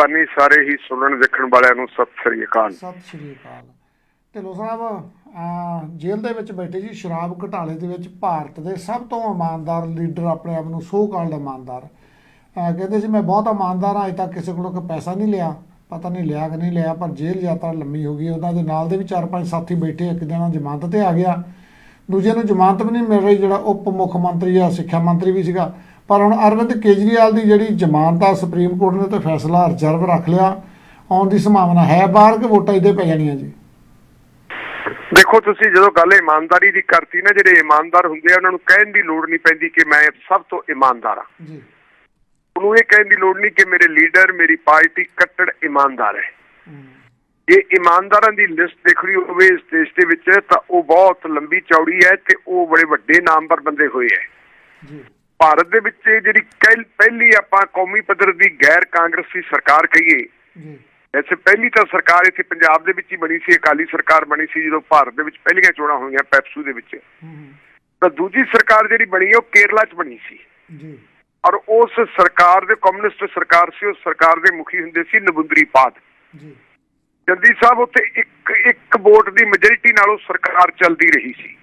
ਬਾਨੀ ਸਾਰੇ ਹੀ ਸੁਣਨ ਦੇਖਣ ਵਾਲਿਆਂ ਨੂੰ ਸਤਿ ਸ੍ਰੀ ਅਕਾਲ। ਸਤਿ ਸ਼੍ਰੀ ਅਕਾਲ। ਢਿੱਲੋਂ ਸਾਹਿਬ, ਅਹ, ਜੇਲ੍ਹ ਦੇ ਵਿੱਚ ਬੈਠੇ ਜੀ ਸ਼ਰਾਬ ਘੁਟਾਲੇ ਦੇ ਵਿੱਚ ਭਾਰਤ ਦੇ ਸਭ ਤੋਂ ਇਮਾਨਦਾਰ ਲੀਡਰ ਆਪਣੇ ਆਪ ਨੂੰ ਸੋ ਕਾਲਡ ਇਮਾਨਦਾਰ। ਅਹ, ਕਹਿੰਦੇ ਸੀ ਮੈਂ ਬਹੁਤ ਇਮਾਨਦਾਰ ਹਾਂ, ਅਜੇ ਤੱਕ ਕਿਸੇ ਕੋਲੋਂ ਕੋਈ ਪੈਸਾ ਨਹੀਂ ਲਿਆ। ਪਤਾ ਨਹੀਂ ਲਿਆ ਕਿ ਨਹੀਂ ਲਿਆ, ਪਰ ਜੇਲ੍ਹ ਯਾਤਰਾ ਲੰਮੀ ਹੋ ਗਈ। ਉਹਨਾਂ ਦੇ ਨਾਲ ਦੇ ਵੀ ਚਾਰ ਪੰਜ ਸਾਥੀ ਬੈਠੇ, ਇੱਕ ਜਣਾ ਜ਼ਮਾਨਤ ਤੇ ਆ ਗਿਆ। ਦੂਜੇ ਨੂੰ ਜ਼ਮਾਨਤ ਵੀ ਨਹੀਂ ਮਿਲ ਰਹੀ, ਜਿਹੜਾ ਉਪ ਮੁੱਖ ਮੰਤਰੀ ਆ, ਸਿੱਖਿਆ ਮੰਤਰੀ ਵੀ ਸੀਗਾ। ਪਰ ਹੁਣ ਅਰਵਿੰਦ ਕੇਜਰੀਵਾਲ ਦੀ ਜਿਹੜੀ ਜ਼ਮਾਨਤ ਆ ਸੁਪਰੀਮ ਕੋਰਟ ਨੇ ਤੇ ਫੈਸਲਾ ਰਿਜ਼ਰਵ ਰੱਖ ਲਿਆ ਆਉਣ ਦੀ ਸੰਭਾਵਨਾ ਹੈ ਬਾਹਰ ਕਿ ਵੋਟਾਂ ਇਹਦੇ ਪੈ ਜਾਣੀਆਂ ਜੀ? ਦੇਖੋ ਤੁਸੀਂ ਜਦੋਂ ਗੱਲ ਇਮਾਨਦਾਰੀ ਦੀ ਕਰਤੀ ਨਾ ਜਿਹੜੇ ਇਮਾਨਦਾਰ ਹੁੰਦੇ ਆ ਉਹਨਾਂ ਨੂੰ ਕਹਿਣ ਦੀ ਲੋੜ ਨਹੀਂ ਪੈਂਦੀ ਕਿ ਮੈਂ ਸਭ ਤੋਂ ਇਮਾਨਦਾਰ ਹਾਂ। ਜੀ। ਉਹਨੂੰ ਇਹ ਕਹਿਣ ਦੀ ਲੋੜ ਨਹੀਂ ਕਿ ਮੇਰੇ ਲੀਡਰ ਮੇਰੀ ਪਾਰਟੀ ਕੱਟੜ ਇਮਾਨਦਾਰ ਹੈ। ਜੇ ਇਮਾਨਦਾਰਾਂ ਦੀ ਲਿਸਟ ਦੇਖਣੀ ਹੋਵੇ ਇਸ ਦੇਸ਼ ਦੇ ਵਿੱਚ ਤਾਂ ਉਹ ਬਹੁਤ ਲੰਬੀ ਚੌੜੀ ਹੈ ਤੇ ਉਹ ਬੜੇ ਵੱਡੇ ਨਾਮਵਰ ਬੰਦੇ ਹੋਏ ਹੈ। ਜੀ। ਭਾਰਤ ਦੇ ਵਿੱਚ ਜਿਹੜੀ ਪਹਿਲੀ ਆਪਾਂ ਕੌਮੀ ਪੱਧਰ ਦੀ ਗੈਰ ਕਾਂਗਰਸੀ ਸਰਕਾਰ ਕਹੀਏ ਜੀ। ਐਸੇ ਪਹਿਲੀ ਤਾਂ ਸਰਕਾਰ ਇੱਥੇ ਪੰਜਾਬ ਦੇ ਵਿੱਚ ਹੀ ਬਣੀ ਸੀ ਅਕਾਲੀ ਸਰਕਾਰ ਬਣੀ ਸੀ ਜਦੋਂ ਭਾਰਤ ਦੇ ਵਿੱਚ ਪਹਿਲੀਆਂ ਚੋਣਾਂ ਹੋਈਆਂ ਪੈਪਸੂ ਦੇ ਵਿੱਚ। ਤਾਂ ਦੂਜੀ ਸਰਕਾਰ ਜਿਹੜੀ ਬਣੀ ਉਹ ਕੇਰਲਾ 'ਚ ਬਣੀ ਸੀ। ਜੀ। ਔਰ ਉਸ ਸਰਕਾਰ ਦੇ ਕਮਿਊਨਿਸਟ ਸਰਕਾਰ ਸੀ ਉਸ ਸਰਕਾਰ ਦੇ ਮੁਖੀ ਹੁੰਦੇ ਸੀ ਨਬੁੰਦਰੀ ਪਾਦ। ਜੀ। ਜੰਦੀ ਸਾਹਿਬ ਉੱਤੇ ਇੱਕ ਇੱਕ ਵੋਟ ਦੀ ਮੈਜੋਰਿਟੀ ਨਾਲ ਉਹ ਸਰਕਾਰ ਚੱਲਦੀ ਰਹੀ ਸੀ।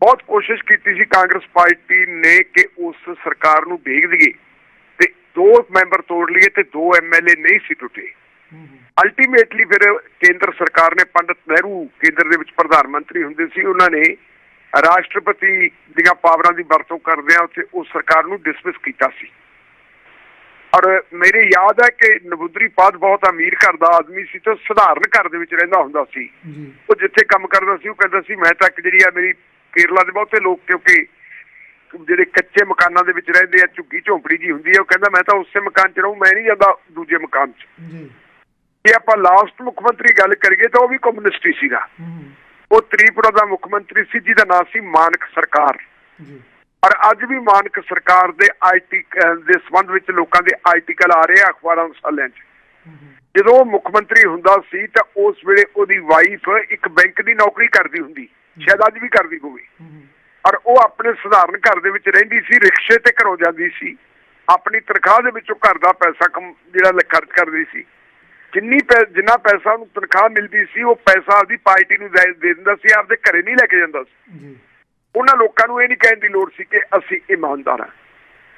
ਬਹੁਤ ਕੋਸ਼ਿਸ਼ ਕੀਤੀ ਸੀ ਕਾਂਗਰਸ ਪਾਰਟੀ ਨੇ ਕਿ ਉਸ ਸਰਕਾਰ ਨੂੰ ਵੇਗ ਦਈਏ ਤੇ ਦੋ ਮੈਂਬਰ ਤੋੜ ਲਈਏ ਤੇ ਦੋ ਐਮਐਲਏ ਨਹੀਂ ਸੀ ਟੁੱਟੇ। ਅਲਟੀਮੇਟਲੀ ਫਿਰ ਕੇਂਦਰ ਸਰਕਾਰ ਨੇ ਪੰਡਤ ਨਹਿਰੂ ਕੇਂਦਰ ਦੇ ਵਿੱਚ ਪ੍ਰਧਾਨ ਮੰਤਰੀ ਹੁੰਦੇ ਸੀ ਉਹਨਾਂ ਨੇ ਰਾਸ਼ਟਰਪਤੀ ਦੀਆਂ ਪਾਵਰਾਂ ਦੀ ਵਰਤੋਂ ਕਰਦਿਆਂ ਉੱਥੇ ਉਸ ਸਰਕਾਰ ਨੂੰ ਡਿਸਮਿਸ ਕੀਤਾ ਸੀ। ਔਰ ਮੇਰੇ ਯਾਦ ਹੈ ਕਿ ਨਬੁਦਰੀ ਪਾਦ ਬਹੁਤ ਅਮੀਰ ਘਰ ਦਾ ਆਦਮੀ ਸੀ ਤੇ ਸਧਾਰਨ ਘਰ ਦੇ ਵਿੱਚ ਰਹਿੰਦਾ ਹੁੰਦਾ ਸੀ। ਉਹ ਜਿੱਥੇ ਕੰਮ ਕਰਦਾ ਸੀ ਉਹ ਕਹਿੰਦਾ ਸੀ ਮੈਂ ਤਾਂ ਜਿਹੜੀ ਆ ਮੇਰੀ ਕੇਰਲਾ ਦੇ ਬਹੁਤੇ ਲੋਕ ਕਿਉਂਕਿ ਜਿਹੜੇ ਕੱਚੇ ਮਕਾਨਾਂ ਦੇ ਵਿੱਚ ਰਹਿੰਦੇ ਆ ਝੁੱਗੀ ਝੌਂਪੜੀ ਜੀ ਹੁੰਦੀ ਹੈ ਉਹ ਕਹਿੰਦਾ ਮੈਂ ਤਾਂ ਉਸੇ ਮਕਾਨ 'ਚ ਰਹੂੰ ਮੈਂ ਨਹੀਂ ਜਾਂਦਾ ਦੂਜੇ ਮਕਾਨ 'ਚ। ਜੀ। ਜੇ ਆਪਾਂ ਲਾਸਟ ਮੁੱਖ ਮੰਤਰੀ ਗੱਲ ਕਰੀਏ ਤਾਂ ਉਹ ਵੀ ਕਮਿਊਨਿਸਟ ਹੀ ਸੀਗਾ। ਉਹ ਤ੍ਰਿਪੁਰਾ ਦਾ ਮੁੱਖ ਮੰਤਰੀ ਸੀ ਜਿਹਦਾ ਨਾਮ ਸੀ ਮਾਨਕ ਸਰਕਾਰ। ਜੀ। ਔਰ ਅੱਜ ਵੀ ਮਾਨਕ ਸਰਕਾਰ ਦੇ ਆਈਟੀ ਦੇ ਸੰਬੰਧ ਵਿੱਚ ਲੋਕਾਂ ਦੇ ਆਰਟੀਕਲ ਆ ਰਹੇ ਆ ਅਖਬਾਰਾਂ ਮਸਾਲਿਆਂ 'ਚ। ਜਦੋਂ ਉਹ ਮੁੱਖ ਮੰਤਰੀ ਹੁੰਦਾ ਸੀ ਤਾਂ ਉਸ ਵੇਲੇ ਉਹਦੀ ਵਾਈਫ ਇੱਕ ਬੈਂਕ ਦੀ ਨੌਕਰੀ ਕਰਦੀ ਹੁੰਦੀ। ਸ਼ਾਇਦ ਅੱਜ ਵੀ ਕਰਦੀ ਹੋਵੇ। ਔਰ ਉਹ ਆਪਣੇ ਸਧਾਰਨ ਘਰ ਦੇ ਵਿੱਚ ਰਹਿੰਦੀ ਸੀ ਰਿਕਸ਼ੇ ਤੇ ਘਰੋਂ ਜਾਂਦੀ ਸੀ। ਆਪਣੀ ਤਨਖਾਹ ਦੇ ਵਿੱਚੋਂ ਘਰ ਦਾ ਪੈਸਾ ਜਿਹੜਾ ਖਰਚ ਕਰਦੀ ਸੀ। ਜਿੰਨੀ ਜਿੰਨਾ ਪੈਸਾ ਉਹਨੂੰ ਤਨਖਾਹ ਮਿਲਦੀ ਸੀ ਉਹ ਪੈਸਾ ਆਪਦੀ ਪਾਰਟੀ ਨੂੰ ਦੇ ਦਿੰਦਾ ਸੀ ਆਪਦੇ ਘਰੇ ਨਹੀਂ ਲੈ ਕੇ ਜਾਂਦਾ ਸੀ। ਉਹਨਾਂ ਲੋਕਾਂ ਨੂੰ ਇਹ ਨਹੀਂ ਕਹਿਣ ਦੀ ਲੋੜ ਸੀ ਕਿ ਅਸੀਂ ਇਮਾਨਦਾਰ ਹਾਂ।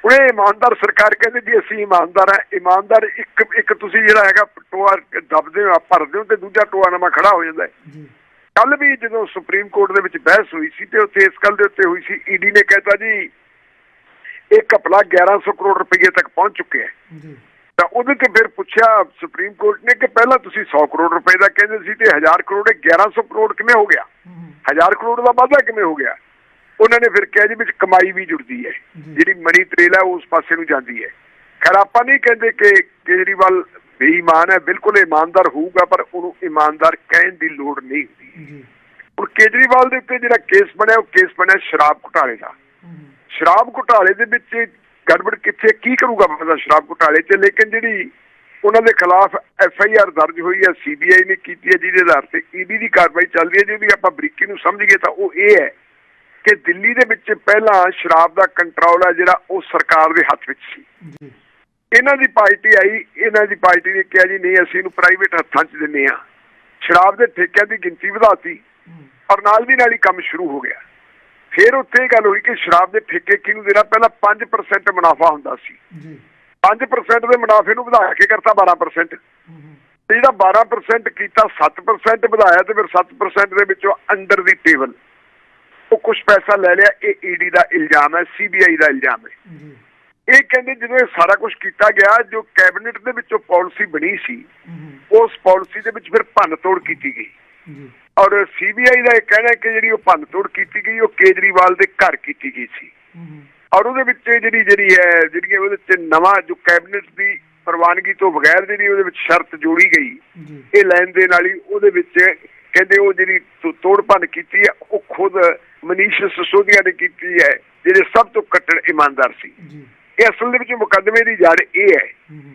ਉਹ ਇਹ ਇਮਾਨਦਾਰ ਸਰਕਾਰ ਕਹਿੰਦੇ ਜੀ ਅਸੀਂ ਇਮਾਨਦਾਰ ਹਾਂ। ਇਮਾਨਦਾਰ ਇੱਕ ਇੱਕ ਤੁਸੀਂ ਜਿਹੜਾ ਹੈਗਾ ਟੋਆ ਦਬਦੇ ਹੋ ਭਰਦੇ ਹੋ ਤੇ ਦੂਜਾ ਟੋਆ ਨਵਾਂ ਖੜਾ ਹੋ ਜਾਂਦਾ ਹੈ। ਜੀ। ਕੱਲ ਵੀ ਜਦੋਂ ਸੁਪਰੀਮ ਕੋਰਟ ਦੇ ਵਿੱਚ ਬਹਿਸ ਹੋਈ ਸੀ ਤੇ ਉੱਥੇ ਇਸ ਗੱਲ ਦੇ ਉੱਤੇ ਹੋਈ ਸੀ ਈਡੀ ਨੇ ਕਹਿਤਾ ਜੀ ਇਹ ਘਪਲਾ 1100 ਕਰੋੜ ਰੁਪਏ ਤੱਕ ਪਹੁੰਚ ਚੁੱਕਿਆ ਹੈ। ਜੀ। ਤਾਂ ਉਹਦੇ ਤੇ ਫਿਰ ਪੁੱਛਿਆ ਸੁਪਰੀਮ ਕੋਰਟ ਨੇ ਕਿ ਪਹਿਲਾਂ ਤੁਸੀਂ 100 ਕਰੋੜ ਰੁਪਏ ਦਾ ਕਹਿੰਦੇ ਸੀ ਤੇ 1000 ਕਰੋੜ ਇਹ 1100 ਕਰੋੜ ਕਿਵੇਂ ਹੋ ਗਿਆ? ਹਮ, 1000 ਕਰੋੜ ਦਾ ਵਾਧਾ ਕਿਵੇਂ ਹੋ ਗਿਆ? ਉਹਨਾਂ ਨੇ ਫਿਰ ਕਿਹਾ ਜੀ ਵਿੱਚ ਕਮਾਈ ਵੀ ਜੁੜਦੀ ਹੈ। ਜਿਹੜੀ ਮਨੀ ਟ੍ਰੇਲ ਹੈ ਉਸ ਪਾਸੇ ਨੂੰ ਜਾਂਦੀ ਹੈ। ਖੈਰ ਆਪਾਂ ਨਹੀਂ ਕਹਿੰਦੇ ਕਿ ਕੇਜਰੀਵਾਲ ਬੇਈਮਾਨ ਹੈ ਬਿਲਕੁਲ ਇਮਾਨਦਾਰ ਹੋਊਗਾ ਪਰ ਉਹਨੂੰ ਇਮਾਨਦਾਰ ਕਹਿਣ ਦੀ ਲੋੜ ਨਹੀਂ ਹੁੰਦੀ। ਜੀ। ਹੁਣ ਕੇਜਰੀਵਾਲ ਦੇ ਉੱਤੇ ਜਿਹੜਾ ਕੇਸ ਬਣਿਆ ਉਹ ਕੇਸ ਬਣਿਆ ਸ਼ਰਾਬ ਘੁਟਾਲੇ ਦਾ। ਸ਼ਰਾਬ ਘੁਟਾਲੇ ਦੇ ਵਿੱਚ ਗੜਬੜ ਕਿੱਥੇ ਕੀ ਕਰੂਗਾ ਬੰਦਾ ਸ਼ਰਾਬ ਘੁਟਾਲੇ 'ਚ? ਲੇਕਿਨ ਜਿਹੜੀ ਉਹਨਾਂ ਦੇ ਖਿਲਾਫ ਐਫ ਆਈ ਆਰ ਦਰਜ ਹੋਈ ਹੈ ਸੀਬੀਆਈ ਨੇ ਕੀਤੀ ਹੈ ਜਿਹਦੇ ਆਧਾਰ ਤੇ ਈਡੀ ਦੀ ਕਾਰਵਾਈ ਚੱਲਦੀ ਹੈ ਜਿਹਦੀ ਆਪਾਂ ਬਰੀਕੀ ਨੂੰ ਸਮਝੀਏ ਤਾਂ ਉਹ ਇਹ ਹੈ ਕਿ ਦਿੱਲੀ ਦੇ ਵਿੱਚ ਪਹਿਲਾਂ ਸ਼ਰਾਬ ਦਾ ਕੰਟਰੋਲ ਹੈ ਜਿਹੜਾ ਉਹ ਸਰਕਾਰ ਦੇ ਹੱਥ ਵਿੱਚ ਸੀ। ਜੀ। ਇਹਨਾਂ ਦੀ ਪਾਰਟੀ ਆਈ ਇਹਨਾਂ ਦੀ ਪਾਰਟੀ ਨੇ ਕਿਹਾ ਜੀ ਨਹੀਂ ਅਸੀਂ ਇਹਨੂੰ ਪ੍ਰਾਈਵੇਟ ਹੱਥਾਂ 'ਚ ਦਿੰਨੇ ਆ ਸ਼ਰਾਬ ਦੇ ਠੇਕਿਆਂ ਦੀ ਗਿਣਤੀ ਵਧਾਤੀ ਔਰ ਨਾਲ ਦੀ ਨਾਲ ਹੀ ਕੰਮ ਸ਼ੁਰੂ ਹੋ ਗਿਆ। ਫਿਰ ਉੱਥੇ ਇਹ ਗੱਲ ਹੋਈ ਕਿ ਸ਼ਰਾਬ ਦੇ ਠੇਕੇ ਕਿਹਨੂੰ ਦੇਣਾ? ਪਹਿਲਾਂ 5% ਮੁਨਾਫਾ ਹੁੰਦਾ ਸੀ। ਜੀ। 5% ਦੇ ਮੁਨਾਫੇ ਨੂੰ ਵਧਾ ਕੇ ਕਰਤਾ? 12% ਹਮ, ਤੇ ਜਿਹੜਾ 12% ਕੀਤਾ 7% ਵਧਾਇਆ ਤੇ ਫਿਰ 7% ਦੇ ਵਿੱਚੋਂ ਅੰਡਰ ਦੀ ਟੇਬਲ ਉਹ ਕੁਝ ਪੈਸਾ ਲੈ ਲਿਆ ਇਹ ਈਡੀ ਦਾ ਇਲਜ਼ਾਮ ਹੈ ਸੀਬੀਆਈ ਦਾ ਇਲਜ਼ਾਮ ਹੈ। ਜੀ। ਇਹ ਕਹਿੰਦੇ ਜਦੋਂ ਇਹ ਸਾਰਾ ਕੁਝ ਕੀਤਾ ਗਿਆ ਜੋ ਕੈਬਨਿਟ ਦੇ ਵਿੱਚੋਂ ਪਾਲਿਸੀ ਬਣੀ ਸੀ ਉਸ ਪਾਲਿਸੀ ਦੇ ਵਿੱਚ ਫਿਰ ਭੰਨ ਤੋੜ ਕੀਤੀ ਗਈ। ਔਰ ਸੀਬੀਆਈ ਦਾ ਇਹ ਕਹਿਣਾ ਕਿ ਜਿਹੜੀ ਉਹ ਭੰਨ ਤੋੜ ਕੀਤੀ ਗਈ ਉਹ ਕੇਜਰੀਵਾਲ ਦੇ ਘਰ ਕੀਤੀ ਗਈ ਸੀ। ਔਰ ਉਹਦੇ ਵਿੱਚ ਜਿਹੜੀ ਜਿਹੜੀ ਹੈ ਜਿਹੜੀ ਉਹਦੇ ਵਿੱਚ ਨਵਾਂ ਜੋ ਕੈਬਨਿਟ ਦੀ ਪ੍ਰਵਾਨਗੀ ਤੋਂ ਬਗੈਰ ਜਿਹੜੀ ਉਹਦੇ ਵਿੱਚ ਸ਼ਰਤ ਜੋੜੀ ਗਈ ਇਹ ਲੈਣ ਦੇ ਨਾਲ ਹੀ ਉਹਦੇ ਵਿੱਚ ਕਹਿੰਦੇ ਉਹ ਜਿਹੜੀ ਤੋ- ਤੋੜ ਭੰਨ ਕੀਤੀ ਹੈ ਉਹ ਖੁਦ ਮਨੀਸ਼ ਸਿਸੋਦੀਆ ਨੇ ਕੀਤੀ ਹੈ ਜਿਹੜੇ ਸਭ ਤੋਂ ਕੱਟੜ ਇਮਾਨਦਾਰ ਸੀ। ਇਹ ਅਸਲ ਦੇ ਵਿੱਚ ਮੁਕੱਦਮੇ ਦੀ ਜੜ ਇਹ ਹੈ।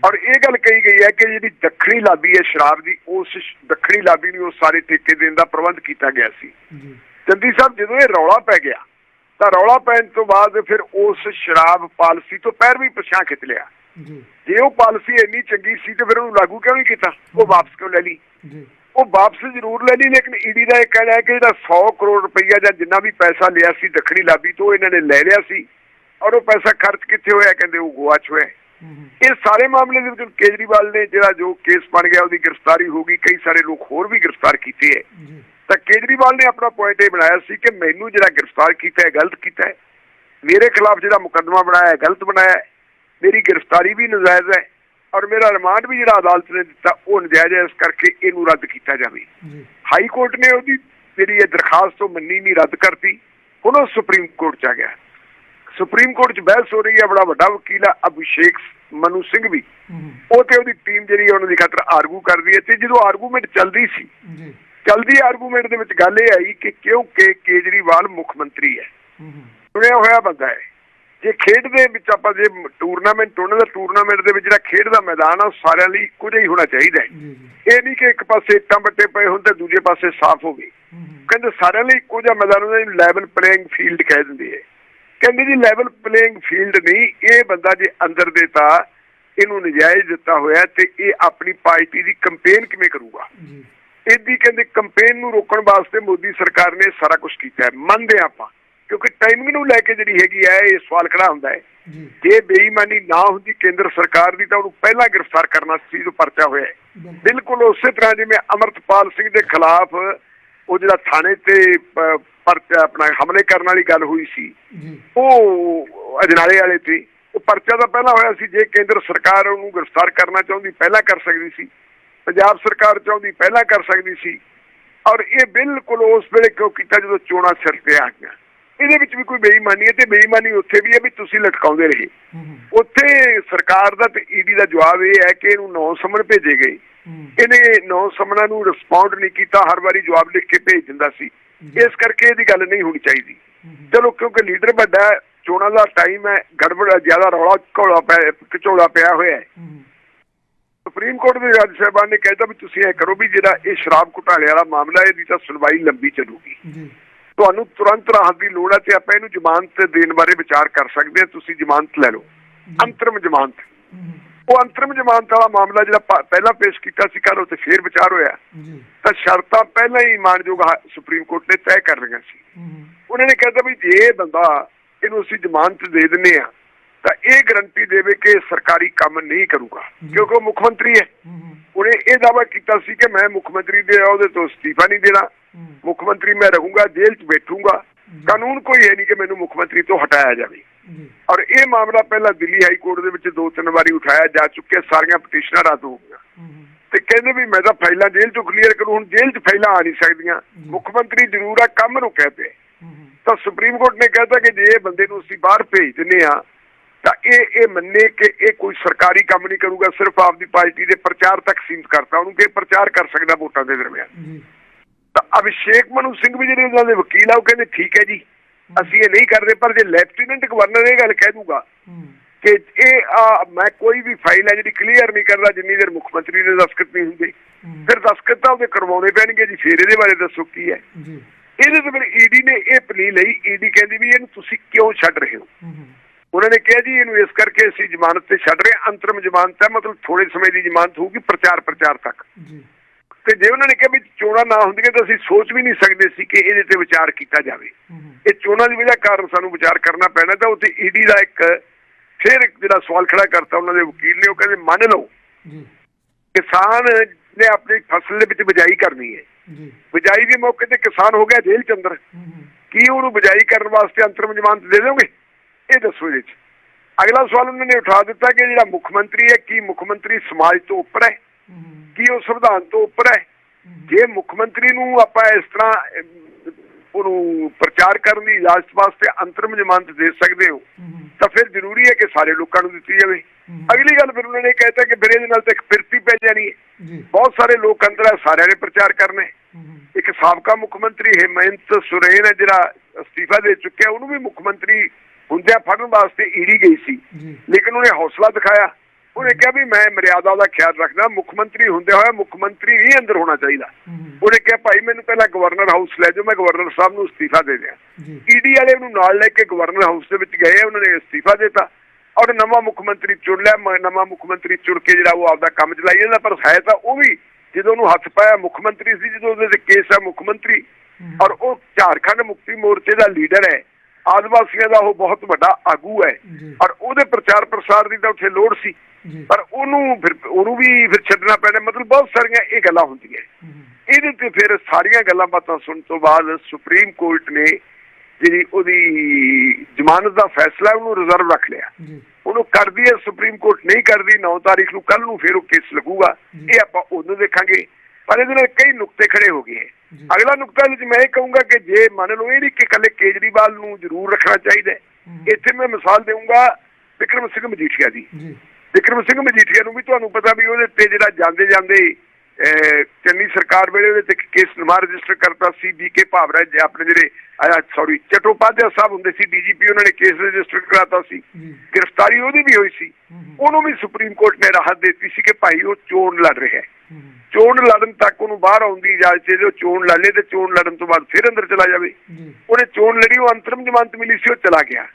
ਔਰ ਇਹ ਗੱਲ ਕਹੀ ਗਈ ਹੈ ਕਿ ਜਿਹੜੀ ਦੱਖਣੀ ਲਾਬੀ ਹੈ ਸ਼ਰਾਬ ਦੀ ਉਸ ਦੱਖਣੀ ਲਾਬੀ ਨੂੰ ਉਹ ਸਾਰੇ ਠੇਕੇ ਦੇਣ ਦਾ ਪ੍ਰਬੰਧ ਕੀਤਾ ਗਿਆ ਸੀ। ਜੀ। ਚੰਦੀ ਸਾਹਿਬ ਜਦੋਂ ਇਹ ਰੌਲਾ ਪੈ ਗਿਆ ਤਾਂ ਰੌਲਾ ਪੈਣ ਤੋਂ ਬਾਅਦ ਫਿਰ ਉਸ ਸ਼ਰਾਬ ਪਾਲਿਸੀ ਤੋਂ ਪੈਰ ਵੀ ਪਛਾਣ ਖਿੱਚ ਲਿਆ। ਜੀ। ਉਹ ਪਾਲਿਸੀ ਇੰਨੀ ਚੰਗੀ ਸੀ ਤੇ ਫਿਰ ਉਹਨੂੰ ਲਾਗੂ ਕਿਉਂ ਨਹੀਂ ਕੀਤਾ? ਉਹ ਵਾਪਸ ਕਿਉਂ ਲੈ ਲਈ? ਉਹ ਵਾਪਸ ਜ਼ਰੂਰ ਲੈ ਲਈ ਲੇਕਿਨ ਈਡੀ ਦਾ ਇਹ ਕਹਿਣਾ ਹੈ ਕਿ ਜਿਹੜਾ 100 ਕਰੋੜ ਰੁਪਈਆ ਜਾਂ ਜਿੰਨਾ ਵੀ ਪੈਸਾ ਲਿਆ ਸੀ ਦੱਖਣੀ ਲਾਬੀ ਤੋਂ ਇਹਨਾਂ ਨੇ ਲੈ ਲਿਆ ਸੀ। ਔਰ ਉਹ ਪੈਸਾ ਖਰਚ ਕਿੱਥੇ ਹੋਇਆ ਕਹਿੰਦੇ ਉਹ ਗੋਆ 'ਚ ਹੋਇਆ। ਇਹ ਸਾਰੇ ਮਾਮਲੇ ਦੇ ਵਿੱਚ ਕੇਜਰੀਵਾਲ ਨੇ ਜਿਹੜਾ ਜੋ ਕੇਸ ਬਣ ਗਿਆ ਉਹਦੀ ਗ੍ਰਿਫਤਾਰੀ ਹੋ ਗਈ ਕਈ ਸਾਰੇ ਲੋਕ ਹੋਰ ਵੀ ਗ੍ਰਿਫਤਾਰ ਕੀਤੇ ਹੈ। ਤਾਂ ਕੇਜਰੀਵਾਲ ਨੇ ਆਪਣਾ ਪੁਆਇੰਟ ਇਹ ਬਣਾਇਆ ਸੀ ਕਿ ਮੈਨੂੰ ਜਿਹੜਾ ਗ੍ਰਿਫਤਾਰ ਕੀਤਾ ਹੈ ਗਲਤ ਕੀਤਾ ਹੈ। ਮੇਰੇ ਖਿਲਾਫ ਜਿਹੜਾ ਮੁਕੱਦਮਾ ਬਣਾਇਆ ਹੈ ਗਲਤ ਬਣਾਇਆ ਹੈ। ਮੇਰੀ ਗ੍ਰਿਫਤਾਰੀ ਵੀ ਨਜਾਇਜ਼ ਹੈ ਔਰ ਮੇਰਾ ਰਿਮਾਂਡ ਵੀ ਜਿਹੜਾ ਅਦਾਲਤ ਨੇ ਦਿੱਤਾ ਉਹ ਨਜਾਇਜ਼ ਹੈ। ਇਸ ਕਰਕੇ ਇਹਨੂੰ ਰੱਦ ਕੀਤਾ ਜਾਵੇ। ਹਾਈ ਕੋਰਟ ਨੇ ਉਹਦੀ ਜਿਹੜੀ ਇਹ ਦਰਖਾਸਤ ਤੋਂ ਮੰਨੀ ਨਹੀਂ ਰੱਦ ਕਰਤੀ। ਹੁਣ ਉਹ ਸੁਪਰੀਮ ਕੋਰਟ ਚ ਆ ਗਿਆ। ਸੁਪਰੀਮ ਕੋਰਟ ਚ ਬਹਿਸ ਹੋ ਰਹੀ ਹੈ ਬੜਾ ਵੱਡਾ ਵਕੀਲ ਆ ਅਭਿਸ਼ੇਕ ਮਨੂ ਸਿੰਘ ਵੀ। ਉਹ ਤੇ ਉਹਦੀ ਟੀਮ ਜਿਹੜੀ ਹੈ ਉਹਨਾਂ ਦੀ ਖਾਤਰ ਆਰਗੂ ਕਰਦੀ ਹੈ ਤੇ ਜਦੋਂ ਆਰਗੂਮੈਂਟ ਚੱਲਦੀ ਸੀ ਜੀ। ਚਲਦੀ ਆਰਗੂਮੈਂਟ ਦੇ ਵਿੱਚ ਗੱਲ ਇਹ ਆਈ ਕਿ ਕਿਉਂਕਿ ਕੇਜਰੀਵਾਲ ਮੁੱਖ ਮੰਤਰੀ ਹੈ। ਚੁਣਿਆ ਹੋਇਆ ਬੰਦਾ ਹੈ। ਜੇ ਖੇਡ ਦੇ ਵਿੱਚ ਆਪਾਂ ਜੇ ਟੂਰਨਾਮੈਂਟ ਉਹਨਾਂ ਦਾ ਟੂਰਨਾਮੈਂਟ ਦੇ ਵਿੱਚ ਜਿਹੜਾ ਖੇਡ ਦਾ ਮੈਦਾਨ ਆ ਸਾਰਿਆਂ ਲਈ ਇੱਕੋ ਜਿਹਾ ਹੀ ਹੋਣਾ ਚਾਹੀਦਾ ਹੈ। ਇਹ ਨਹੀਂ ਕਿ ਇੱਕ ਪਾਸੇ ਇੱਟਾਂ ਬੱਟੇ ਪਏ ਹੋਣ ਤੇ ਦੂਜੇ ਪਾਸੇ ਸਾਫ਼ ਹੋਵੇ। ਕਹਿੰਦੇ ਸਾਰਿਆਂ ਲਈ ਇੱਕੋ ਜਿਹਾ ਮੈਦਾਨ ਹੁੰਦਾ ਜਿਹਨੂੰ ਲੈਵਲ ਪਲੇਇੰਗ ਫੀਲਡ ਕਹਿ ਦਿੰਦੇ ਹੈ। ਕਹਿੰਦੇ ਜੀ ਲੈਵਲ ਪਲੇਇੰਗ ਫੀਲਡ ਨਹੀਂ ਇਹ ਬੰਦਾ ਜੇ ਅੰਦਰ ਦੇਤਾ ਇਹਨੂੰ ਨਜਾਇਜ਼ ਦਿੱਤਾ ਹੋਇਆ ਤੇ ਇਹ ਆਪਣੀ ਪਾਰਟੀ ਦੀ ਕੰਪੇਨ ਕਿਵੇਂ ਕਰੂਗਾ? ਜੀ। ਇਹਦੀ ਕਹਿੰਦੇ ਕੰਪੇਨ ਨੂੰ ਰੋਕਣ ਵਾਸਤੇ ਮੋਦੀ ਸਰਕਾਰ ਨੇ ਸਾਰਾ ਕੁਝ ਕੀਤਾ ਹੈ। ਮੰਨਦੇ ਆਪਾਂ ਕਿਉਂਕਿ ਟਾਈਮਿੰਗ ਨੂੰ ਲੈ ਕੇ ਜਿਹੜੀ ਹੈਗੀ ਹੈ ਇਹ ਸਵਾਲ ਖੜਾ ਹੁੰਦਾ ਹੈ। ਜੀ। ਬੇਈਮਾਨੀ ਨਾ ਹੁੰਦੀ ਕੇਂਦਰ ਸਰਕਾਰ ਦੀ ਤਾਂ ਉਹਨੂੰ ਪਹਿਲਾਂ ਗ੍ਰਿਫਤਾਰ ਕਰਨਾ ਸੀ ਜੋ ਪਰਚਾ ਹੋਇਆ ਬਿਲਕੁਲ ਉਸੇ ਤਰ੍ਹਾਂ ਜਿਵੇਂ ਅਮਰਤਪਾਲ ਸਿੰਘ ਦੇ ਖਿਲਾਫ ਉਹ ਜਿਹੜਾ ਥਾਣੇ ਤੇ ਪਰਚਾ ਆਪਣਾ ਹਮਲੇ ਕਰਨ ਵਾਲੀ ਗੱਲ ਹੋਈ ਸੀ ਉਹ ਅਜਨਾਲੇ ਵਾਲੇ ਤੇ ਉਹ ਪਰਚਾ ਤਾਂ ਪਹਿਲਾਂ ਹੋਇਆ ਸੀ ਜੇ ਕੇਂਦਰ ਸਰਕਾਰ ਉਹਨੂੰ ਗ੍ਰਿਫਤਾਰ ਕਰਨਾ ਚਾਹੁੰਦੀ ਪਹਿਲਾਂ ਕਰ ਸਕਦੀ ਸੀ। ਪੰਜਾਬ ਸਰਕਾਰ ਚਾਹੁੰਦੀ ਪਹਿਲਾਂ ਕਰ ਸਕਦੀ ਸੀ। ਔਰ ਇਹ ਬਿਲਕੁਲ ਉਸ ਵੇਲੇ ਕਿਉਂ ਕੀਤਾ ਜਦੋਂ ਚੋਣਾਂ ਸਿਰ ਤੇ ਆ ਗਈਆਂ। ਇਹਦੇ ਵਿੱਚ ਵੀ ਕੋਈ ਬੇਈਮਾਨੀ ਹੈ ਤੇ ਬੇਈਮਾਨੀ ਉੱਥੇ ਵੀ ਹੈ ਵੀ ਤੁਸੀਂ ਲਟਕਾਉਂਦੇ ਰਹੇ। ਉੱਥੇ ਸਰਕਾਰ ਦਾ ਤੇ ਈਡੀ ਦਾ ਜਵਾਬ ਇਹ ਹੈ ਕਿ ਇਹਨੂੰ ਨੌ ਸਮਨ ਭੇਜੇ ਗਏ। ਇਹਨੇ ਨੌ ਸਮਨਾਂ ਨੂੰ ਰਿਸਪੌਂਡ ਨਹੀਂ ਕੀਤਾ ਹਰ ਵਾਰੀ ਜਵਾਬ ਲਿਖ ਕੇ ਭੇਜ ਦਿੰਦਾ ਸੀ। ਇਸ ਕਰਕੇ ਇਹਦੀ ਗੱਲ ਨਹੀਂ ਹੋਣੀ ਚਾਹੀਦੀ। ਚਲੋ ਕਿਉਂਕਿ ਲੀਡਰ ਵੱਡਾ ਚੋਣਾਂ ਦਾ ਟਾਈਮ ਹੈ ਗੜਬੜ ਜ਼ਿਆਦਾ ਰੌਲਾ ਘੋਲਾ ਪਿਆ ਘਚੋਲਾ ਪਿਆ ਹੋਇਆ ਹੈ। ਸੁਪਰੀਮ ਕੋਰਟ ਦੇ ਜੱਜ ਸਾਹਿਬਾਨ ਨੇ ਕਹਿਤਾ ਵੀ ਤੁਸੀਂ ਇਹ ਕਰੋ ਵੀ ਜਿਹੜਾ ਇਹ ਸ਼ਰਾਬ ਘੁਟਾਲੇ ਵਾਲਾ ਮਾਮਲਾ ਹੈ, ਇਹਦੀ ਤਾਂ ਸੁਣਵਾਈ ਲੰਬੀ ਚੱਲੂਗੀ। ਜੀ। ਤੁਹਾਨੂੰ ਤੁਰੰਤ ਰਾਹਤ ਦੀ ਲੋੜ ਹੈ ਤੇ ਆਪਾਂ ਇਹਨੂੰ ਜ਼ਮਾਨਤ ਦੇਣ ਬਾਰੇ ਵਿਚਾਰ ਕਰ ਸਕਦੇ ਹਾਂ ਤੁਸੀਂ ਜ਼ਮਾਨਤ ਲੈ ਲਓ। ਅੰਤਰਮ ਜ਼ਮਾਨਤ। ਉਹ ਅੰਤਰਮ ਜ਼ਮਾਨਤ ਵਾਲਾ ਮਾਮਲਾ ਜਿਹੜਾ ਪਹਿਲਾਂ ਪੇਸ਼ ਕੀਤਾ ਸੀ ਕੱਲ ਉੱਤੇ ਫੇਰ ਵਿਚਾਰ ਹੋਇਆ। ਜੀ। ਤਾਂ ਸ਼ਰਤਾਂ ਪਹਿਲਾਂ ਹੀ ਮਾਨਯੋਗ ਸੁਪਰੀਮ ਕੋਰਟ ਨੇ ਤੈਅ ਕਰ ਲਈਆਂ ਸੀ। ਉਹਨਾਂ ਨੇ ਕਹਿਤਾ ਵੀ ਜੇ ਬੰਦਾ ਇਹਨੂੰ ਅਸੀਂ ਜ਼ਮਾਨਤ ਦੇ ਦਿੰਨੇ ਆ ਤਾਂ ਇਹ ਗਰੰਟੀ ਦੇਵੇ ਕਿ ਸਰਕਾਰੀ ਕੰਮ ਨਹੀਂ ਕਰੂਗਾ। ਕਿਉਂਕਿ ਉਹ ਮੁੱਖ ਮੰਤਰੀ ਹੈ। ਉਹਨੇ ਇਹ ਦਾਅਵਾ ਕੀਤਾ ਸੀ ਕਿ ਮੈਂ ਮੁੱਖ ਮੰਤਰੀ ਦੇ ਅਹੁਦੇ ਤੋਂ ਅਸਤੀਫਾ ਨਹੀਂ ਦੇਣਾ। ਮੁੱਖ ਮੰਤਰੀ ਮੈਂ ਰਹੂੰਗਾ ਜੇਲ੍ਹ 'ਚ ਬੈਠੂੰਗਾ। ਕਾਨੂੰਨ ਕੋਈ ਹੈ ਨਹੀਂ ਕਿ ਮੈਨੂੰ ਮੁੱਖ ਮੰਤਰੀ ਤੋਂ ਹਟਾਇਆ ਜਾਵੇ। ਔਰ ਇਹ ਮਾਮਲਾ ਪਹਿਲਾਂ ਦਿੱਲੀ ਹਾਈ ਕੋਰਟ ਦੇ ਵਿੱਚ ਦੋ ਤਿੰਨ ਵਾਰੀ ਉਠਾਇਆ ਜਾ ਚੁੱਕਿਆ ਸਾਰੀਆਂ ਪਟੀਸ਼ਨਾਂ ਰੱਦ ਹੋ ਗਈਆਂ। ਤੇ ਕਹਿੰਦੇ ਵੀ ਮੈਂ ਤਾਂ ਫਾਈਲਾਂ ਜੇਲ੍ਹ ਤੋਂ ਕਲੀਅਰ ਕਰੂੰ ਹੁਣ ਜੇਲ੍ਹ 'ਚ ਫਾਈਲਾਂ ਆ ਨਹੀਂ ਸਕਦੀਆਂ। ਮੁੱਖ ਮੰਤਰੀ ਜ਼ਰੂਰ ਆ ਕੰਮ ਨੂੰ ਪਿਆ। ਤਾਂ ਸੁਪਰੀਮ ਕੋਰਟ ਨੇ ਕਹਿਤਾ ਕਿ ਜੇ ਇਹ ਬੰਦੇ ਨੂੰ ਅਸੀਂ ਬਾਹਰ ਭੇਜ ਦਿੰਨੇ ਆ ਤਾਂ ਇਹ ਇਹ ਮੰਨੇ ਕਿ ਇਹ ਕੋਈ ਸਰਕਾਰੀ ਕੰਮ ਨਹੀਂ ਕਰੂਗਾ ਸਿਰਫ ਆਪਦੀ ਪਾਰਟੀ ਦੇ ਪ੍ਰਚਾਰ ਤੱਕ ਸੀਮਿਤ ਕਰਤਾ। ਉਹਨੂੰ ਕਿ ਪ੍ਰਚਾਰ ਕਰ ਸਕਦਾ ਵੋਟਾਂ ਦੇ ਦਰਮਿਆਨ। ਤਾਂ ਅਭਿਸ਼ੇਕ ਮਨੂ ਸਿੰਘ ਵੀ ਜਿਹੜੇ ਉਹਨਾਂ ਦੇ ਵਕੀਲ ਆ ਉਹ ਕਹਿੰਦੇ ਠੀਕ ਹੈ ਜੀ ਅਸੀਂ ਇਹ ਨਹੀਂ ਕਰਦੇ ਪਰ ਜੇ ਲੈਫਟੀਨੈਂਟ ਗਵਰਨਰ ਇਹ ਗੱਲ ਕਹਿ ਦੂਗਾ ਕਿ ਇਹ ਮੈਂ ਕੋਈ ਵੀ ਫਾਈਲ ਹੈ ਜਿਹੜੀ ਕਲੀਅਰ ਨਹੀਂ ਕਰਦਾ ਜਿੰਨੀ ਦੇਰ ਮੁੱਖ ਮੰਤਰੀ ਦੇ ਦਸਖਤ ਨਹੀਂ ਹੁੰਦੇ ਫਿਰ ਦਸਖਤ ਤਾਂ ਉਹਦੇ ਕਰਵਾਉਣੇ ਪੈਣਗੇ ਜੀ ਫਿਰ ਇਹਦੇ ਬਾਰੇ ਦੱਸੋ ਕੀ ਹੈ। ਜੀ। ਇਹਦੇ ਤੋਂ ਫਿਰ ਈਡੀ ਨੇ ਇਹ ਪਲੀ ਲਈ ਈਡੀ ਕਹਿੰਦੀ ਵੀ ਇਹਨੂੰ ਤੁਸੀਂ ਕਿਉਂ ਛੱਡ ਰਹੇ ਹੋ? ਉਹਨਾਂ ਨੇ ਕਿਹਾ ਜੀ ਇਹਨੂੰ ਇਸ ਕਰਕੇ ਅਸੀਂ ਜ਼ਮਾਨਤ ਤੇ ਛੱਡ ਰਹੇ। ਅੰਤਰਮ ਜ਼ਮਾਨਤ ਹੈ ਮਤਲਬ ਥੋੜੇ ਸਮੇਂ ਦੀ ਜ਼ਮਾਨਤ ਹੋਊਗੀ ਪ੍ਰਚਾਰ ਪ੍ਰਚਾਰ ਤੱਕ। ਜੀ। ਤੇ ਜੇ ਉਹਨਾਂ ਨੇ ਕਿਹਾ ਵੀ ਚੋਣਾਂ ਨਾ ਹੁੰਦੀਆਂ ਤਾਂ ਅਸੀਂ ਸੋਚ ਵੀ ਨਹੀਂ ਸਕਦੇ ਸੀ ਕਿ ਇਹਦੇ ਤੇ ਵਿਚਾਰ ਕੀਤਾ ਜਾਵੇ। ਇਹ ਚੋਣਾਂ ਦੀ ਵਜ੍ਹਾ ਕਾਰਨ ਸਾਨੂੰ ਵਿਚਾਰ ਕਰਨਾ ਪੈਣਾ ਤਾਂ ਉੱਥੇ ਈਡੀ ਦਾ ਇੱਕ ਫਿਰ ਇੱਕ ਜਿਹੜਾ ਸਵਾਲ ਖੜਾ ਕਰਤਾ ਉਹਨਾਂ ਦੇ ਵਕੀਲ ਨੇ ਉਹ ਕਹਿੰਦੇ ਮੰਨ ਲਓ ਜੀ। ਕਿਸਾਨ ਨੇ ਆਪਣੀ ਫਸਲ ਦੇ ਵਿੱਚ ਬਿਜਾਈ ਕਰਨੀ ਹੈ। ਜੀ। ਬਿਜਾਈ ਦੇ ਮੌਕੇ ਤੇ ਕਿਸਾਨ ਹੋ ਗਿਆ ਜੇਲ੍ਹ ਚ ਅੰਦਰ। ਕੀ ਉਹਨੂੰ ਬਿਜਾਈ ਕਰਨ ਵਾਸਤੇ ਅੰਤਰਮ ਜ਼ਮਾਨਤ ਦੇ ਦਿਓਗੇ ਇਹ ਦੱਸੋ ਇਹਦੇ ਚ। ਅਗਲਾ ਸਵਾਲ ਉਹਨਾਂ ਨੇ ਉਠਾ ਦਿੱਤਾ ਕਿ ਜਿਹੜਾ ਮੁੱਖ ਮੰਤਰੀ ਹੈ ਕੀ ਮੁੱਖ ਮੰਤਰੀ ਸਮਾਜ ਤੋਂ ਉੱਪਰ ਹੂੰ। ਕੀ ਉਹ ਸੰਵਿਧਾਨ ਤੋਂ ਉੱਪਰ ਹੈ? ਜੇ ਮੁੱਖ ਮੰਤਰੀ ਨੂੰ ਆਪਾਂ ਇਸ ਤਰ੍ਹਾਂ ਉਹਨੂੰ ਪ੍ਰਚਾਰ ਕਰਨ ਦੀ ਇਜਾਜ਼ਤ ਵਾਸਤੇ ਅੰਤਰਮ ਜ਼ਮਾਨਤ ਦੇ ਸਕਦੇ ਹੋ ਤਾਂ ਫਿਰ ਜ਼ਰੂਰੀ ਹੈ ਕਿ ਸਾਰੇ ਲੋਕਾਂ ਨੂੰ ਦਿੱਤੀ ਜਾਵੇ। ਅਗਲੀ ਗੱਲ ਫਿਰ ਉਹਨਾਂ ਨੇ ਕਹਿਤਾ ਕਿ ਫਿਰ ਇਹਦੇ ਨਾਲ ਤਾਂ ਇੱਕ ਫਿਰਤੀ ਪੈ ਜਾਣੀ ਹੈ। ਬਹੁਤ ਸਾਰੇ ਲੋਕ ਅੰਦਰ ਹੈ ਸਾਰਿਆਂ ਨੇ ਪ੍ਰਚਾਰ ਕਰਨਾ ਇੱਕ ਸਾਬਕਾ ਮੁੱਖ ਮੰਤਰੀ ਹਿਮੰਤ ਸੁਰੇਨ ਹੈ ਜਿਹੜਾ ਅਸਤੀਫਾ ਦੇ ਚੁੱਕਿਆ ਉਹਨੂੰ ਵੀ ਮੁੱਖ ਮੰਤਰੀ ਹੁੰਦਿਆਂ ਫੜਨ ਵਾਸਤੇ ਈਡੀ ਗਈ ਸੀ। ਲੇਕਿਨ ਉਹਨੇ ਹੌਸਲਾ ਦਿਖਾਇਆ। ਉਹਨੇ ਕਿਹਾ ਵੀ ਮੈਂ ਮਰਿਆਦਾ ਦਾ ਖਿਆਲ ਰੱਖਦਾ ਮੁੱਖ ਮੰਤਰੀ ਹੁੰਦੇ ਹੋਏ ਮੁੱਖ ਮੰਤਰੀ ਨਹੀਂ ਅੰਦਰ ਹੋਣਾ ਚਾਹੀਦਾ। ਉਹਨੇ ਕਿਹਾ ਭਾਈ ਮੈਨੂੰ ਪਹਿਲਾਂ ਗਵਰਨਰ ਹਾਊਸ ਲੈ ਜਾਓ ਮੈਂ ਗਵਰਨਰ ਸਾਹਿਬ ਨੂੰ ਅਸਤੀਫਾ ਦੇ ਦਿਆਂ। ਈਡੀ ਵਾਲੇ ਉਹਨੂੰ ਨਾਲ ਲੈ ਕੇ ਗਵਰਨਰ ਹਾਊਸ ਦੇ ਵਿੱਚ ਗਏ ਉਹਨਾਂ ਨੇ ਅਸਤੀਫਾ ਦਿੱਤਾ। ਔਰ ਨਵਾਂ ਮੁੱਖ ਮੰਤਰੀ ਚੁਣ ਲਿਆ ਨਵਾਂ ਮੁੱਖ ਮੰਤਰੀ ਚੁਣ ਕੇ ਜਿਹੜਾ ਉਹ ਆਪਦਾ ਕੰਮ ਚਲਾਈ ਜਾਂਦਾ ਪਰ ਹੈ ਤਾਂ ਉਹ ਵੀ ਜਦੋਂ ਉਹਨੂੰ ਹੱਥ ਪਾਇਆ ਮੁੱਖ ਮੰਤਰੀ ਸੀ ਜਦੋਂ ਉਹਦੇ ਤੇ ਕੇਸ ਹੈ ਮੁੱਖ ਮੰਤਰੀ ਔਰ ਉਹ ਝਾਰਖੰਡ ਮੁਕਤੀ ਮੋਰਚੇ ਦਾ ਲੀਡਰ ਹੈ। ਆਦਿਵਾਸੀਆਂ ਦਾ ਉਹ ਬਹੁਤ ਵੱਡਾ ਆਗੂ ਹੈ। ਔਰ ਉਹਦੇ ਪ੍ਰਚਾਰ ਪ੍ਰਸਾਰ ਦੀ ਤਾਂ ਉੱਥੇ ਲੋੜ ਸੀ। ਪਰ ਉਹਨੂੰ ਫਿਰ ਉਹਨੂੰ ਵੀ ਫਿਰ ਛੱਡਣਾ ਪੈਣਾ ਮਤਲਬ ਬਹੁਤ ਸਾਰੀਆਂ ਇਹ ਗੱਲਾਂ ਹੁੰਦੀਆਂ। ਇਹਦੇ ਤੇ ਫਿਰ ਸਾਰੀਆਂ ਗੱਲਾਂ ਬਾਤਾਂ ਸੁਣਨ ਤੋਂ ਬਾਅਦ ਸੁਪਰੀਮ ਕੋਰਟ ਨੇ ਜਿਹੜੀ ਉਹਦੀ ਜ਼ਮਾਨਤ ਦਾ ਫੈਸਲਾ ਉਹਨੂੰ ਰਿਜ਼ਰਵ ਰੱਖ ਲਿਆ। ਉਹਨੂੰ ਕਰਦੀ ਹੈ ਸੁਪਰੀਮ ਕੋਰਟ ਨਹੀਂ ਕਰਦੀ 9 ਤਾਰੀਖ ਨੂੰ ਕੱਲ ਨੂੰ ਫਿਰ ਉਹ ਕੇਸ ਲੱਗੂਗਾ। ਇਹ ਆਪਾਂ ਉਦੋਂ ਦੇਖਾਂਗੇ। ਪਰ ਇਹਦੇ ਨਾਲ ਕਈ ਨੁਕਤੇ ਖੜੇ ਹੋ ਗਏ। ਅਗਲਾ ਨੁਕਤਾ ਵਿੱਚ ਮੈਂ ਇਹ ਕਹੂੰਗਾ ਕਿ ਜੇ ਮੰਨ ਲਓ ਇਹ ਨਹੀਂ ਕਿ ਕੱਲੇ ਕੇਜਰੀਵਾਲ ਨੂੰ ਜ਼ਰੂਰ ਰੱਖਣਾ ਚਾਹੀਦਾ। ਇੱਥੇ ਮੈਂ ਮਿਸਾਲ ਦੇਵਾਂਗਾ ਵਿਕਰਮ ਸਿੰਘ ਮਜੀਠੀਆ ਦੀ। ਵਿਕਰਮ ਸਿੰਘ ਮਜੀਠੀਆ ਨੂੰ ਵੀ ਤੁਹਾਨੂੰ ਪਤਾ ਵੀ ਉਹਦੇ ਤੇ ਜਿਹੜਾ ਜਾਂਦੇ ਜਾਂਦੇ ਚੰਨੀ ਸਰਕਾਰ ਵੇਲੇ ਉਹਦੇ ਤੇ ਕੇਸ ਨਮਾ ਰਜਿਸਟਰ ਕਰਤਾ ਸੀ ਬੀਕੇ ਭਾਵਰਾ ਜੀ ਆਪਣੇ ਜਿਹੜੇ ਸੌਰੀ ਚਟੋਪਾਧਿਆ ਸਾਹਿਬ ਹੁੰਦੇ ਸੀ ਡੀਜੀਪੀ ਉਹਨਾਂ ਨੇ ਕੇਸ ਰਜਿਸਟਰ ਕਰਾਤਾ ਸੀ। ਗ੍ਰਿਫਤਾਰੀ ਉਹਦੀ ਵੀ ਹੋਈ ਸੀ। ਉਹਨੂੰ ਵੀ ਸੁਪਰੀਮ ਕੋਰਟ ਨੇ ਰਾਹਤ ਦਿੱਤੀ ਸੀ ਕਿ ਭਾਈ ਉਹ ਚੋਣ ਲੜ ਰਿਹਾ ਹੈ। ਚੋਣ ਲੜਨ ਤੱਕ ਉਹਨੂੰ ਬਾਹਰ ਆਉਣ ਦੀ ਇਜਾਜ਼ਤ ਜੇ ਉਹ ਚੋਣ ਲੜ ਲੇ ਤੇ ਚੋਣ ਲੜਨ ਤੋਂ ਬਾਅਦ ਫਿਰ ਅੰਦਰ ਚਲਾ ਜਾਵੇ। ਉਹਨੇ ਚੋਣ ਲੜੀ ਉਹ ਅੰਤਰਮ ਜ਼ਮਾਨਤ ਮਿਲੀ ਸੀ ਉਹ ਚਲਾ ਗਿਆ।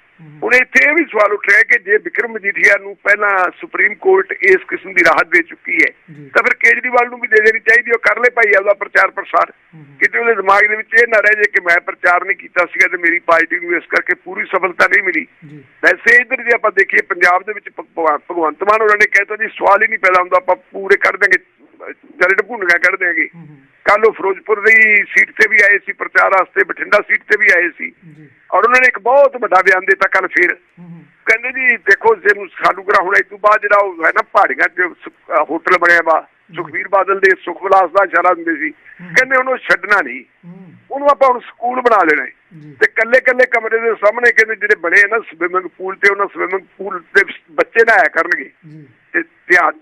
ਹੁਣ ਇੱਥੇ ਇਹ ਵੀ ਸਵਾਲ ਉੱਠ ਰਿਹਾ ਕਿ ਜੇ ਵਿਕਰਮ ਮਜੀਠੀਆ ਨੂੰ ਪਹਿਲਾਂ ਸੁਪਰੀਮ ਕੋਰਟ ਇਸ ਕਿਸਮ ਦੀ ਰਾਹਤ ਦੇ ਚੁੱਕੀ ਹੈ। ਤਾਂ ਫਿਰ ਕੇਜਰੀਵਾਲ ਨੂੰ ਵੀ ਦੇ ਦੇਣੀ ਚਾਹੀਦੀ ਉਹ ਕਰ ਲੈ ਭਾਈ ਆਪਦਾ ਪ੍ਰਚਾਰ ਪ੍ਰਸਾਰ। ਕਿਤੇ ਉਹਦੇ ਦਿਮਾਗ ਦੇ ਵਿੱਚ ਇਹ ਨਾ ਰਹਿ ਜੇ ਕਿ ਮੈਂ ਪ੍ਰਚਾਰ ਨਹੀਂ ਕੀਤਾ ਸੀਗਾ ਤੇ ਮੇਰੀ ਪਾਰਟੀ ਨੂੰ ਇਸ ਕਰਕੇ ਪੂਰੀ ਸਫਲਤਾ ਨਹੀਂ ਮਿਲੀ। ਵੈਸੇ ਇਧਰ ਜੇ ਆਪਾਂ ਦੇਖੀਏ ਪੰਜਾਬ ਦੇ ਵਿੱਚ ਭਗਵੰਤ ਮਾਨ ਉਹਨਾਂ ਨੇ ਕਹਿਤਾ ਜੀ ਸਵਾਲ ਹੀ ਨਹੀਂ ਪੈਦਾ ਹੁੰਦਾ ਆਪਾਂ ਪੂਰੇ ਕਰ ਦਾਂਗੇ ਚਰੜ ਭੁੰਨਗਾ ਹਮ, ਹਮ, ਕੱਲ ਉਹ ਫਿਰੋਜ਼ਪੁਰ ਦੀ ਸੀਟ ਤੇ ਵੀ ਆਏ ਸੀ ਪ੍ਰਚਾਰ ਵਾਸਤੇ ਬਠਿੰਡਾ ਸੀਟ ਤੇ ਵੀ ਆਏ ਸੀ। ਔਰ ਉਹਨਾਂ ਨੇ ਇੱਕ ਬਹੁਤ ਵੱਡਾ ਬਿਆਨ ਦਿੱਤਾ ਕੱਲ ਫਿਰ। ਕਹਿੰਦੇ ਜੀ ਦੇਖੋ ਜੇ ਕਰਾ ਹੁਣ ਇਸ ਤੋਂ ਬਾਅਦ ਜਿਹੜਾ ਉਹ ਹੈ ਨਾ ਪਹਾੜੀਆਂ 'ਚ ਹੋਟਲ ਬਣਿਆ ਵਾ ਸੁਖਵੀਰ ਬਾਦਲ ਦੇ ਸੁਖ ਵਿਲਾਸ ਦਾ ਇਸ਼ਾਰਾ ਦਿੰਦੇ ਸੀ। ਕਹਿੰਦੇ ਉਹਨੂੰ ਛੱਡਣਾ ਨਹੀਂ। ਉਹਨੂੰ ਆਪਾਂ ਹੁਣ ਸਕੂਲ ਬਣਾ ਲੈਣਾ ਤੇ ਕੱਲੇ ਕੱਲੇ ਕਮਰੇ ਦੇ ਸਾਹਮਣੇ ਕਹਿੰਦੇ ਜਿਹੜੇ ਬਣੇ ਨਾ ਸਵਿਮਿੰਗ ਪੂਲ ਤੇ ਉਹਨਾਂ ਸਵਿਮਿੰਗ ਪੂਲ ਵਿੱਚ ਬੱਚੇ ਨਹਾਇਆ ਕਰਨਗੇ। ਤੇ ਧਿਆਨ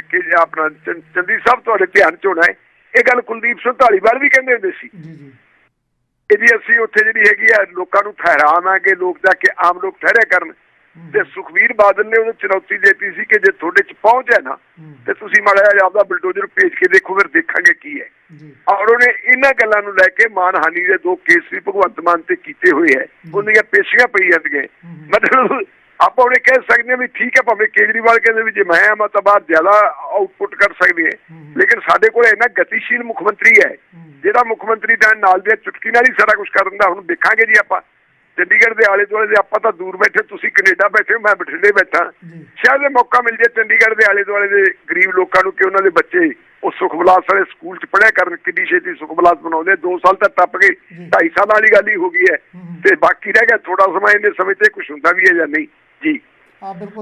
ਕਿ ਆਪਣਾ ਚੰਦੀ ਸਾਹਿਬ ਤੁਹਾਡੇ ਧਿਆਨ ਚ ਹੋਣਾ ਹੈ। ਇਹ ਗੱਲ ਕੁਲਦੀਪ ਸਿੰਘ ਢਾਲੀਵਾਲ ਵੀ ਕਹਿੰਦੇ ਹੁੰਦੇ ਸੀ। ਜੀ ਜੀ। ਕਿ ਜੀ ਅਸੀਂ ਉੱਥੇ ਜਿਹੜੀ ਹੈਗੀ ਆ ਲੋਕਾਂ ਨੂੰ ਠਹਿਰਾਵਾਂਗੇ ਲੋਕ ਜਾ ਕੇ ਆਮ ਲੋਕ ਠਹਿਰਿਆ ਕਰਨ। ਤੇ ਸੁਖਵੀਰ ਬਾਦਲ ਨੇ ਉਹਨੂੰ ਚੁਣੌਤੀ ਦਿੱਤੀ ਸੀ ਕਿ ਜੇ ਤੁਹਾਡੇ ਚ ਪਹੁੰਚ ਹੈ ਨਾ ਤੇ ਤੁਸੀਂ ਮਾੜਾ ਜਿਹਾ ਆਪਦਾ ਬਲਡੋਜ਼ਰ ਭੇਜ ਕੇ ਦੇਖੋ ਫਿਰ ਦੇਖਾਂਗੇ ਕੀ ਹੈ। ਔਰ ਉਹਨੇ ਇਹਨਾਂ ਗੱਲਾਂ ਨੂੰ ਲੈ ਕੇ ਮਾਨਹਾਨੀ ਦੇ ਦੋ ਕੇਸ ਵੀ ਭਗਵੰਤ ਮਾਨ ਤੇ ਕੀਤੇ ਹੋਏ ਹੈ। ਉਹਦੀਆਂ ਪੇਸ਼ੀਆਂ ਪਈ ਜਾਂਦੀਆਂ। ਹਮ। ਮਤਲਬ ਆਪਾਂ ਉਹਨੇ ਕਹਿ ਸਕਦੇ ਹਾਂ ਵੀ ਠੀਕ ਹੈ ਭਾਵੇਂ ਕੇਜਰੀਵਾਲ ਕਹਿੰਦੇ ਵੀ ਜੇ ਮੈਂ ਆਵਾਂ ਤਾਂ ਬਾਅਦ ਜ਼ਿਆਦਾ ਆਊਟਪੁੱਟ ਕਰ ਸਕਦੇ ਹੈ। ਲੇਕਿਨ ਸਾਡੇ ਕੋਲ ਇੰਨਾ ਗਤੀਸ਼ੀਲ ਮੁੱਖ ਮੰਤਰੀ ਹੈ। ਜਿਹੜਾ ਮੁੱਖ ਮੰਤਰੀ ਦਾ ਨਾਲ ਦੇ ਚੁਟਕੀ ਨਾਲ ਹੀ ਸਾਰਾ ਕੁਝ ਕਰ ਦਿੰਦਾ ਹੁਣ ਦੇਖਾਂਗੇ ਜੀ ਆਪਾਂ ਚੰਡੀਗੜ੍ਹ ਦੇ ਆਲੇ ਦੁਆਲੇ ਦੇ ਆਪਾਂ ਤਾਂ ਦੂਰ ਬੈਠੇ ਤੁਸੀਂ ਕੈਨੇਡਾ ਬੈਠੇ ਮੈਂ ਬਠਿੰਡੇ ਬੈਠਾ ਸ਼ਾਇਦ ਇਹ ਮੌਕਾ ਮਿਲ ਜੇ ਚੰਡੀਗੜ੍ਹ ਦੇ ਆਲੇ ਦੁਆਲੇ ਦੇ ਗਰੀਬ ਲੋਕਾਂ ਨੂੰ ਕਿ ਉਹਨਾਂ ਦੇ ਬੱਚੇ ਉਹ ਸੁਖਬਲਾਸ ਵਾਲੇ ਸਕੂਲ 'ਚ ਪੜ੍ਹਿਆ ਕਰਨ ਕਿੰਨੀ ਛੇਤੀ ਸੁਖਬਲਾਸ ਬਣਾਉਂਦੇ 2 ਸਾਲ ਤਾਂ ਟੱਪ ਗਏ ਜੀ। 2.5 ਸਾਲ ਵਾਲੀ ਗੱਲ ਹੀ ਹੋ ਗਈ ਹੈ। ਤੇ ਬਾਕੀ ਰਹਿ ਗਿਆ ਥੋੜਾ ਸਮਾਂ ਇਹਦੇ ਸਮੇਂ ਤੇ ਕੁਝ ਹੁੰਦਾ ਵੀ ਹੈ ਜਾਂ ਨਹੀਂ ਜੀ। ਆ ਬਿਲਕੁਲ।